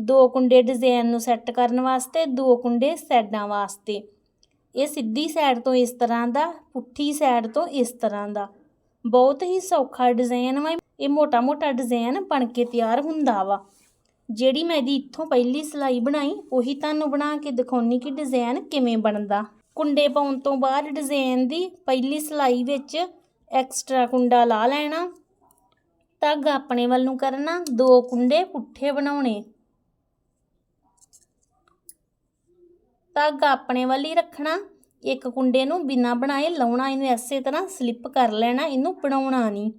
ਦੋ ਕੁੰਡੇ ਡਿਜ਼ਾਈਨ ਨੂੰ ਸੈੱਟ ਕਰਨ ਵਾਸਤੇ, ਦੋ ਕੁੰਡੇ ਸਾਈਡਾਂ ਵਾਸਤੇ। ਇਹ ਸਿੱਧੀ ਸਾਈਡ ਤੋਂ ਇਸ ਤਰ੍ਹਾਂ ਦਾ, ਪੁੱਠੀ ਸਾਈਡ ਤੋਂ ਇਸ ਤਰ੍ਹਾਂ ਦਾ। ਬਹੁਤ ਹੀ ਸੌਖਾ ਡਿਜ਼ਾਈਨ ਵਾ, ਇਹ ਮੋਟਾ ਮੋਟਾ ਡਿਜ਼ਾਈਨ ਬਣ ਕੇ ਤਿਆਰ ਹੁੰਦਾ ਵਾ। ਜਿਹੜੀ ਮੈਂ ਇਹਦੀ ਇੱਥੋਂ ਪਹਿਲੀ ਸਲਾਈ ਬਣਾਈ, ਉਹੀ ਤੁਹਾਨੂੰ ਬਣਾ ਕੇ ਦਿਖਾਉਣੀ ਕਿ ਡਿਜ਼ਾਈਨ ਕਿਵੇਂ ਬਣਦਾ। ਕੁੰਡੇ ਪਾਉਣ ਤੋਂ ਬਾਅਦ ਡਿਜ਼ਾਈਨ ਦੀ ਪਹਿਲੀ ਸਲਾਈ ਵਿੱਚ ਐਕਸਟਰਾ ਕੁੰਡਾ ਲਾ ਲੈਣਾ। ਧਾਗਾ ਆਪਣੇ ਵੱਲ ਨੂੰ ਕਰਨਾ, ਦੋ ਕੁੰਡੇ ਪੁੱਠੇ ਬਣਾਉਣੇ। ਧਾਗਾ ਆਪਣੇ ਵੱਲ ਹੀ ਰੱਖਣਾ। ਇੱਕ ਕੁੰਡੇ ਨੂੰ ਬਿਨਾ ਬਣਾਏ ਲਾਉਣਾ, ਇਹਨੂੰ ਐਸੇ ਤਰ੍ਹਾਂ ਸਲਿੱਪ ਕਰ ਲੈਣਾ, ਇਹਨੂੰ ਬਣਾਉਣਾ ਨਹੀਂ।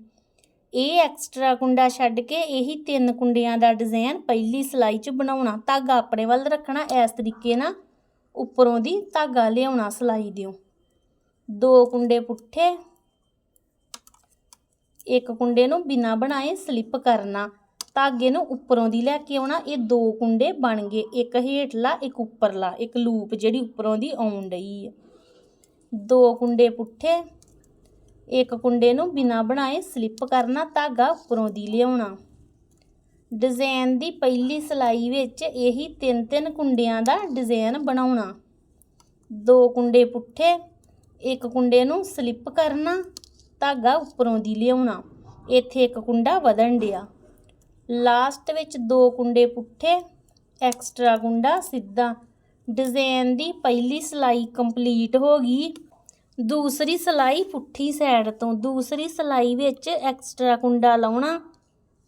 ਇਹ ਐਕਸਟਰਾ ਕੁੰਡਾ ਛੱਡ ਕੇ ਇਹੀ ਤਿੰਨ ਕੁੰਡਿਆਂ ਦਾ ਡਿਜ਼ਾਈਨ ਪਹਿਲੀ ਸਲਾਈ 'ਚ ਬਣਾਉਣਾ। ਧਾਗਾ ਆਪਣੇ ਵੱਲ ਰੱਖਣਾ, ਇਸ ਤਰੀਕੇ ਨਾਲ ਉੱਪਰੋਂ ਦੀ ਧਾਗਾ ਲਿਆਉਣਾ ਸਲਾਈ ਦਿਓ। ਦੋ ਕੁੰਡੇ ਪੁੱਠੇ। ਇੱਕ ਕੁੰਡੇ ਨੂੰ ਬਿਨਾ ਬਣਾਏ ਸਲਿੱਪ ਕਰਨਾ। ਧਾਗੇ ਨੂੰ ਉੱਪਰੋਂ ਦੀ ਲੈ ਕੇ ਆਉਣਾ, ਇਹ ਦੋ ਕੁੰਡੇ ਬਣ ਗਏ, ਇੱਕ ਹੇਠਲਾ, ਇੱਕ ਉੱਪਰਲਾ, ਇੱਕ ਲੂਪ ਜਿਹੜੀ ਉੱਪਰੋਂ ਦੀ ਆਉਣ ਡਈ ਹੈ ਦੋ ਕੁੰਡੇ ਪੁੱਠੇ, ਇੱਕ ਕੁੰਡੇ ਨੂੰ ਬਿਨਾ ਬਣਾਏ ਸਲਿੱਪ ਕਰਨਾ, ਧਾਗਾ ਉੱਪਰੋਂ ਦੀ ਲਿਆਉਣਾ। ਡਿਜ਼ਾਈਨ ਦੀ ਪਹਿਲੀ ਸਲਾਈ ਵਿੱਚ ਇਹੀ ਤਿੰਨ ਤਿੰਨ ਕੁੰਡਿਆਂ ਦਾ ਡਿਜ਼ਾਈਨ ਬਣਾਉਣਾ। ਦੋ ਕੁੰਡੇ ਪੁੱਠੇ, ਇੱਕ ਕੁੰਡੇ ਨੂੰ ਸਲਿੱਪ ਕਰਨਾ, ਧਾਗਾ ਉੱਪਰੋਂ ਦੀ ਲਿਆਉਣਾ। ਇੱਥੇ ਇੱਕ ਕੁੰਡਾ ਵਧਣ ਡਿਆ। ਲਾਸਟ ਵਿੱਚ ਦੋ ਕੁੰਡੇ ਪੁੱਠੇ, ਐਕਸਟਰਾ ਕੁੰਡਾ ਸਿੱਧਾ। ਡਿਜ਼ਾਈਨ ਦੀ ਪਹਿਲੀ ਸਲਾਈ ਕੰਪਲੀਟ ਹੋ ਗਈ। ਦੂਸਰੀ ਸਲਾਈ ਪੁੱਠੀ ਸਾਈਡ ਤੋਂ। ਦੂਸਰੀ ਸਲਾਈ ਵਿੱਚ ਐਕਸਟਰਾ ਕੁੰਡਾ ਲਾਉਣਾ।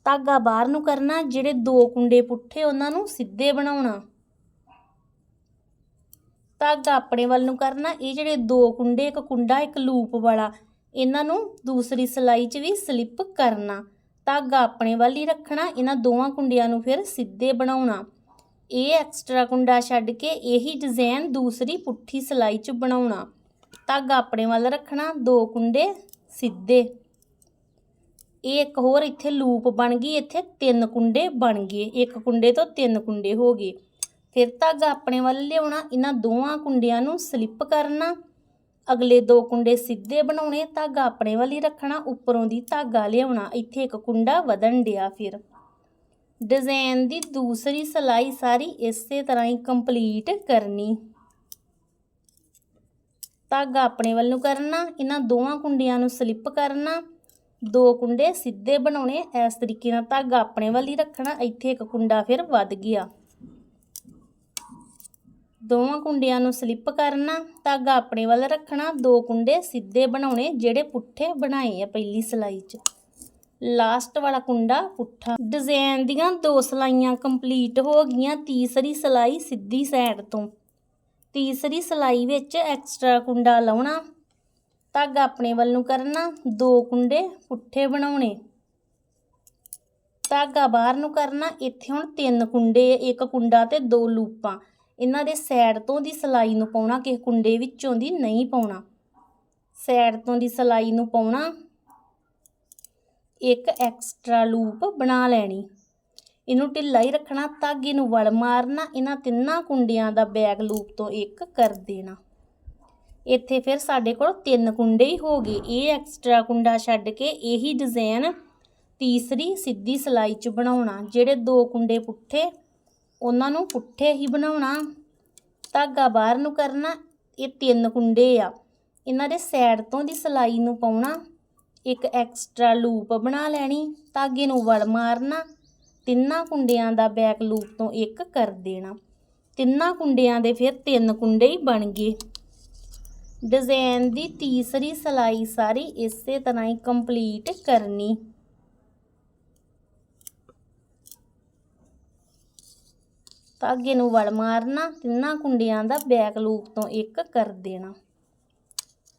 ਧਾਗਾ ਬਾਹਰ ਨੂੰ ਕਰਨਾ, ਜਿਹੜੇ ਦੋ ਕੁੰਡੇ ਪੁੱਠੇ, ਉਹਨਾਂ ਨੂੰ ਸਿੱਧੇ ਬਣਾਉਣਾ। ਧਾਗਾ ਆਪਣੇ ਵੱਲ ਨੂੰ ਕਰਨਾ। ਇਹ ਜਿਹੜੇ ਦੋ ਕੁੰਡੇ, ਇੱਕ ਕੁੰਡਾ, ਇੱਕ ਲੂਪ ਵਾਲਾ, ਇਹਨਾਂ ਨੂੰ ਦੂਸਰੀ ਸਲਾਈ 'ਚ ਵੀ ਸਲਿੱਪ ਕਰਨਾ। ਧਾਗਾ ਆਪਣੇ ਵੱਲ ਹੀ ਰੱਖਣਾ, ਇਹਨਾਂ ਦੋਵਾਂ ਕੁੰਡਿਆਂ ਨੂੰ ਫਿਰ ਸਿੱਧੇ ਬਣਾਉਣਾ। ਇਹ ਐਕਸਟਰਾ ਕੁੰਡਾ ਛੱਡ ਕੇ ਇਹੀ ਡਿਜ਼ਾਈਨ ਦੂਸਰੀ ਪੁੱਠੀ ਸਲਾਈ 'ਚ ਬਣਾਉਣਾ। ਧਾਗਾ ਆਪਣੇ ਵੱਲ ਰੱਖਣਾ, ਦੋ ਕੁੰਡੇ ਸਿੱਧੇ। ਇਹ ਇੱਕ ਹੋਰ ਇੱਥੇ ਲੂਪ ਬਣ ਗਈ, ਇੱਥੇ ਤਿੰਨ ਕੁੰਡੇ ਬਣ ਗਏ। ਇੱਕ ਕੁੰਡੇ ਤੋਂ ਤਿੰਨ ਕੁੰਡੇ ਹੋ ਗਏ। ਫਿਰ ਧਾਗਾ ਆਪਣੇ ਵੱਲ ਲਿਆਉਣਾ, ਇਹਨਾਂ ਦੋਵਾਂ ਕੁੰਡਿਆਂ ਨੂੰ ਸਲਿੱਪ ਕਰਨਾ। ਅਗਲੇ ਦੋ ਕੁੰਡੇ ਸਿੱਧੇ ਬਣਾਉਣੇ, ਧਾਗਾ ਆਪਣੇ ਵੱਲ ਹੀ ਰੱਖਣਾ, ਉੱਪਰੋਂ ਦੀ ਧਾਗਾ ਲਿਆਉਣਾ, ਇੱਥੇ ਇੱਕ ਕੁੰਡਾ ਵਧਣ ਡਿਆ ਫਿਰ। ਡਿਜ਼ਾਈਨ ਦੀ ਦੂਸਰੀ ਸਲਾਈ ਸਾਰੀ ਇਸੇ ਤਰ੍ਹਾਂ ਹੀ ਕੰਪਲੀਟ ਕਰਨੀ। ਧਾਗਾ ਆਪਣੇ ਵੱਲ ਨੂੰ ਕਰਨਾ, ਇਹਨਾਂ ਦੋਵਾਂ ਕੁੰਡਿਆਂ ਨੂੰ ਸਲਿੱਪ ਕਰਨਾ। ਦੋ ਕੁੰਡੇ ਸਿੱਧੇ ਬਣਾਉਣੇ, ਇਸ ਤਰੀਕੇ ਨਾਲ ਧਾਗਾ ਆਪਣੇ ਵੱਲ ਹੀ ਰੱਖਣਾ, ਇੱਥੇ ਇੱਕ ਕੁੰਡਾ ਫਿਰ ਵੱਧ ਗਿਆ। ਦੋਵਾਂ ਕੁੰਡਿਆਂ ਨੂੰ ਸਲਿੱਪ ਕਰਨਾ ਧਾਗਾ ਆਪਣੇ ਵੱਲ ਰੱਖਣਾ, ਦੋ ਕੁੰਡੇ ਸਿੱਧੇ ਬਣਾਉਣੇ ਜਿਹੜੇ ਪੁੱਠੇ ਬਣਾਏ ਆ ਪਹਿਲੀ ਸਲਾਈ 'ਚ। ਲਾਸਟ ਵਾਲਾ ਕੁੰਡਾ ਪੁੱਠਾ। ਡਿਜ਼ਾਈਨ ਦੀਆਂ ਦੋ ਸਲਾਈਆਂ ਕੰਪਲੀਟ ਹੋ ਗਈਆਂ ਤੀਸਰੀ ਸਲਾਈ ਸਿੱਧੀ ਸਾਈਡ ਤੋਂ। ਤੀਸਰੀ ਸਲਾਈ ਵਿੱਚ ਐਕਸਟਰਾ ਕੁੰਡਾ ਲਾਉਣਾ ਧਾਗਾ ਆਪਣੇ ਵੱਲ ਨੂੰ ਕਰਨਾ, ਦੋ ਕੁੰਡੇ ਪੁੱਠੇ ਬਣਾਉਣੇ। ਧਾਗਾ ਬਾਹਰ ਨੂੰ ਕਰਨਾ, ਇੱਥੇ ਹੁਣ ਤਿੰਨ ਕੁੰਡੇ ਇੱਕ ਕੁੰਡਾ ਤੇ ਦੋ ਲੂਪਾਂ। ਇਹਨਾਂ ਦੇ ਸਾਈਡ ਤੋਂ ਦੀ ਸਲਾਈ ਨੂੰ ਪਾਉਣਾ, ਕਿਸੇ ਕੁੰਡੇ ਵਿੱਚੋਂ ਦੀ ਨਹੀਂ ਪਾਉਣਾ। ਸਾਈਡ ਤੋਂ ਦੀ ਸਲਾਈ ਨੂੰ ਪਾਉਣਾ, ਇੱਕ ਐਕਸਟਰਾ ਲੂਪ ਬਣਾ ਲੈਣੀ। ਇਹਨੂੰ ਢਿੱਲਾ ਹੀ ਰੱਖਣਾ ਧਾਗੇ ਨੂੰ ਵਲ ਮਾਰਨਾ, ਇਹਨਾਂ ਤਿੰਨਾਂ ਕੁੰਡਿਆਂ ਦਾ ਬੈਕ ਲੂਪ ਤੋਂ ਇੱਕ ਕਰ ਦੇਣਾ। ਇੱਥੇ ਫਿਰ ਸਾਡੇ ਕੋਲ ਤਿੰਨ ਕੁੰਡੇ ਹੀ ਹੋ ਗਏ। ਇਹ ਐਕਸਟਰਾ ਕੁੰਡਾ ਛੱਡ ਕੇ ਇਹੀ ਡਿਜ਼ਾਈਨ ਤੀਸਰੀ ਸਿੱਧੀ ਸਲਾਈ 'ਚ ਬਣਾਉਣਾ, ਜਿਹੜੇ ਦੋ ਕੁੰਡੇ ਪੁੱਠੇ ਉਹਨਾਂ ਨੂੰ ਪੁੱਠੇ ਹੀ ਬਣਾਉਣਾ, ਧਾਗਾ ਬਾਹਰ ਨੂੰ ਕਰਨਾ, ਇਹ ਤਿੰਨ ਕੁੰਡੇ ਆ। ਇਹਨਾਂ ਦੇ ਸਾਈਡ ਤੋਂ ਦੀ ਸਲਾਈ ਨੂੰ ਪਾਉਣਾ, ਇੱਕ ਐਕਸਟਰਾ ਲੂਪ ਬਣਾ ਲੈਣੀ, ਧਾਗੇ ਨੂੰ ਵਲ ਮਾਰਨਾ, ਤਿੰਨਾਂ ਕੁੰਡਿਆਂ ਦਾ ਬੈਕ ਲੂਪ ਤੋਂ ਇੱਕ ਕਰ ਦੇਣਾ। ਤਿੰਨਾਂ ਕੁੰਡਿਆਂ ਦੇ ਫਿਰ ਤਿੰਨ ਕੁੰਡੇ ਹੀ ਬਣ ਗਏ। ਡਿਜ਼ਾਈਨ ਦੀ ਤੀਸਰੀ ਸਲਾਈ ਸਾਰੀ ਇਸੇ ਤਰ੍ਹਾਂ ਹੀ ਕੰਪਲੀਟ ਕਰਨੀ। ਧਾਗੇ ਨੂੰ ਵੜ ਮਾਰਨਾ, ਤਿੰਨਾਂ ਕੁੰਡਿਆਂ ਦਾ ਬੈਕ ਲੂਪ ਤੋਂ ਇੱਕ ਕਰ ਦੇਣਾ।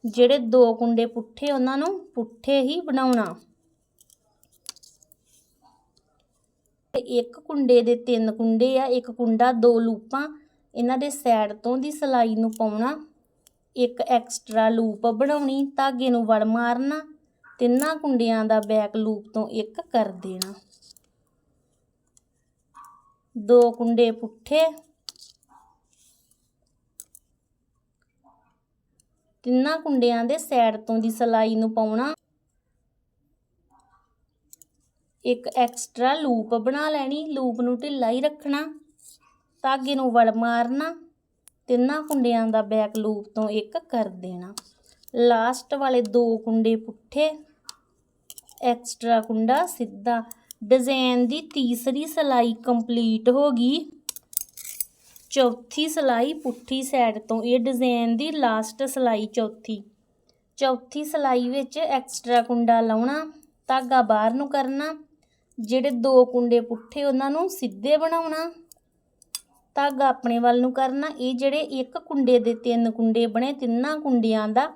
ਜਿਹੜੇ ਦੋ ਕੁੰਡੇ ਪੁੱਠੇ, ਉਹਨਾਂ ਨੂੰ ਪੁੱਠੇ ਹੀ ਬਣਾਉਣਾ। ਤੇ ਇੱਕ ਕੁੰਡੇ ਦੇ ਤਿੰਨ ਕੁੰਡੇ ਆ, ਇੱਕ ਕੁੰਡਾ ਦੋ ਲੂਪਾਂ, ਇਹਨਾਂ ਦੇ ਸਾਈਡ ਤੋਂ ਦੀ ਸਿਲਾਈ ਨੂੰ ਪਾਉਣਾ। ਇੱਕ ਐਕਸਟਰਾ ਲੂਪ ਬਣਾਉਣੀ ਧਾਗੇ ਨੂੰ ਵੜ ਮਾਰਨਾ, ਤਿੰਨਾਂ ਕੁੰਡਿਆਂ ਦਾ ਬੈਕ ਲੂਪ ਤੋਂ ਇੱਕ ਕਰ ਦੇਣਾ। ਦੋ ਕੁੰਡੇ ਪੁੱਠੇ। ਤਿੰਨਾਂ ਕੁੰਡਿਆਂ ਦੇ ਸਾਈਡ ਤੋਂ ਦੀ ਸਿਲਾਈ ਨੂੰ ਪਾਉਣਾ। ਇੱਕ ਐਕਸਟਰਾ ਲੂਪ ਬਣਾ ਲੈਣੀ ਲੂਪ ਨੂੰ ਢਿੱਲਾ ਹੀ ਰੱਖਣਾ। ਧਾਗੇ ਨੂੰ ਵਲ ਮਾਰਨਾ। ਤਿੰਨਾਂ ਕੁੰਡਿਆਂ ਦਾ ਬੈਕ ਲੂਪ ਤੋਂ ਇੱਕ ਕਰ ਦੇਣਾ। ਲਾਸਟ ਵਾਲੇ ਦੋ ਕੁੰਡੇ ਪੁੱਠੇ। ਐਕਸਟਰਾ ਕੁੰਡਾ ਸਿੱਧਾ। ਡਿਜ਼ਾਈਨ ਦੀ ਤੀਸਰੀ ਸਿਲਾਈ ਕੰਪਲੀਟ ਹੋ ਗਈ। ਚੌਥੀ ਸਿਲਾਈ ਪੁੱਠੀ ਸਾਈਡ ਤੋਂ। ਇਹ ਡਿਜ਼ਾਈਨ ਦੀ ਲਾਸਟ ਸਿਲਾਈ ਚੌਥੀ। ਚੌਥੀ ਸਿਲਾਈ ਵਿੱਚ ਐਕਸਟਰਾ ਕੁੰਡਾ ਲਾਉਣਾ, ਧਾਗਾ ਬਾਹਰ ਨੂੰ ਕਰਨਾ, ਜਿਹੜੇ ਦੋ ਕੁੰਡੇ ਪੁੱਠੇ ਉਹਨਾਂ ਨੂੰ ਸਿੱਧੇ ਬਣਾਉਣਾ, ਧਾਗਾ ਆਪਣੇ ਵੱਲ ਨੂੰ ਕਰਨਾ। ਇਹ ਜਿਹੜੇ ਇੱਕ ਕੁੰਡੇ ਦੇ ਤਿੰਨ ਕੁੰਡੇ ਬਣੇ, ਤਿੰਨਾਂ ਕੁੰਡਿਆਂ ਦਾ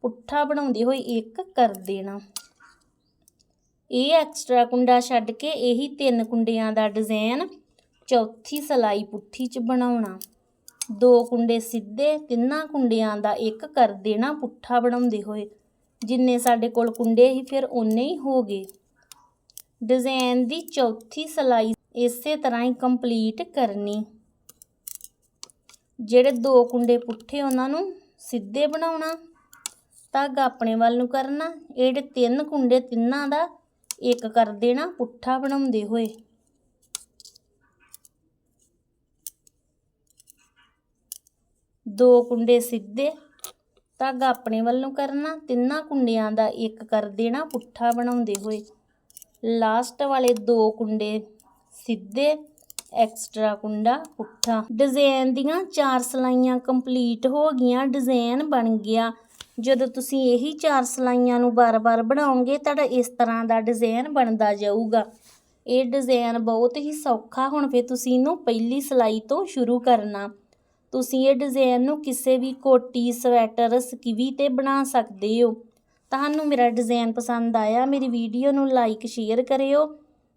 ਪੁੱਠਾ ਬਣਾਉਂਦੇ ਹੋਏ ਇੱਕ ਕਰ ਦੇਣਾ। ਇਹ ਐਕਸਟਰਾ ਕੁੰਡਾ ਛੱਡ ਕੇ ਇਹੀ ਤਿੰਨ ਕੁੰਡਿਆਂ ਦਾ ਡਿਜ਼ਾਈਨ ਚੌਥੀ ਸਿਲਾਈ ਪੁੱਠੀ 'ਚ ਬਣਾਉਣਾ। ਦੋ ਕੁੰਡੇ ਸਿੱਧੇ, ਤਿੰਨਾਂ ਕੁੰਡਿਆਂ ਦਾ ਇੱਕ ਕਰ ਦੇਣਾ ਪੁੱਠਾ ਬਣਾਉਂਦੇ ਹੋਏ। ਜਿੰਨੇ ਸਾਡੇ ਕੋਲ ਕੁੰਡੇ ਹੀ ਫਿਰ ਓਨੇ ਹੀ ਹੋ ਗਏ। ਡਿਜ਼ਾਈਨ ਦੀ ਚੌਥੀ ਸਿਲਾਈ ਇਸੇ ਤਰ੍ਹਾਂ ਹੀ ਕੰਪਲੀਟ ਕਰਨੀ। ਜਿਹੜੇ ਦੋ ਕੁੰਡੇ ਪੁੱਠੇ ਉਹਨਾਂ ਨੂੰ ਸਿੱਧੇ ਬਣਾਉਣਾ। ਧਾਗਾ ਆਪਣੇ ਵੱਲ ਨੂੰ ਕਰਨਾ। ਜਿਹੜੇ ਤਿੰਨ ਕੁੰਡੇ ਤਿੰਨਾਂ ਦਾ ਇੱਕ ਕਰ ਦੇਣਾ ਪੁੱਠਾ ਬਣਾਉਂਦੇ ਹੋਏ। ਦੋ ਕੁੰਡੇ ਸਿੱਧੇ, ਧਾਗਾ ਆਪਣੇ ਵੱਲੋਂ ਕਰਨਾ, ਤਿੰਨਾਂ ਕੁੰਡਿਆਂ ਦਾ ਇੱਕ ਕਰ ਦੇਣਾ ਪੁੱਠਾ ਬਣਾਉਂਦੇ ਹੋਏ। ਲਾਸਟ ਵਾਲੇ ਦੋ ਕੁੰਡੇ ਸਿੱਧੇ ਐਕਸਟਰਾ ਕੁੰਡਾ, ਪੁੱਠਾ। ਡਿਜ਼ਾਈਨ ਦੀਆਂ ਚਾਰ ਸਲਾਈਆਂ ਕੰਪਲੀਟ ਹੋ ਗਈਆਂ ਡਿਜ਼ਾਈਨ ਬਣ ਗਿਆ। ਜਦੋਂ ਤੁਸੀਂ ਇਹੀ ਚਾਰ ਸਲਾਈਆਂ ਨੂੰ ਬਾਰ-ਬਾਰ ਬਣਾਓਗੇ, ਤੁਹਾਡਾ ਇਸ ਤਰ੍ਹਾਂ ਦਾ ਡਿਜ਼ਾਈਨ ਬਣਦਾ ਜਾਊਗਾ। ਇਹ ਡਿਜ਼ਾਈਨ ਬਹੁਤ ਹੀ ਸੌਖਾ, ਹੁਣ ਫਿਰ ਤੁਸੀਂ ਇਹਨੂੰ ਪਹਿਲੀ ਸਲਾਈ ਤੋਂ ਸ਼ੁਰੂ ਕਰਨਾ। ਤੁਸੀਂ ਇਹ ਡਿਜ਼ਾਈਨ ਨੂੰ ਕਿਸੇ ਵੀ ਕੋਟੀ, ਸਵੈਟਰ, ਸਕੀਵੀ ਤੇ ਬਣਾ ਸਕਦੇ ਹੋ। ਤੁਹਾਨੂੰ ਮੇਰਾ ਡਿਜ਼ਾਈਨ ਪਸੰਦ ਆਇਆ, ਮੇਰੀ ਵੀਡੀਓ ਨੂੰ ਲਾਈਕ, ਸ਼ੇਅਰ ਕਰਿਓ।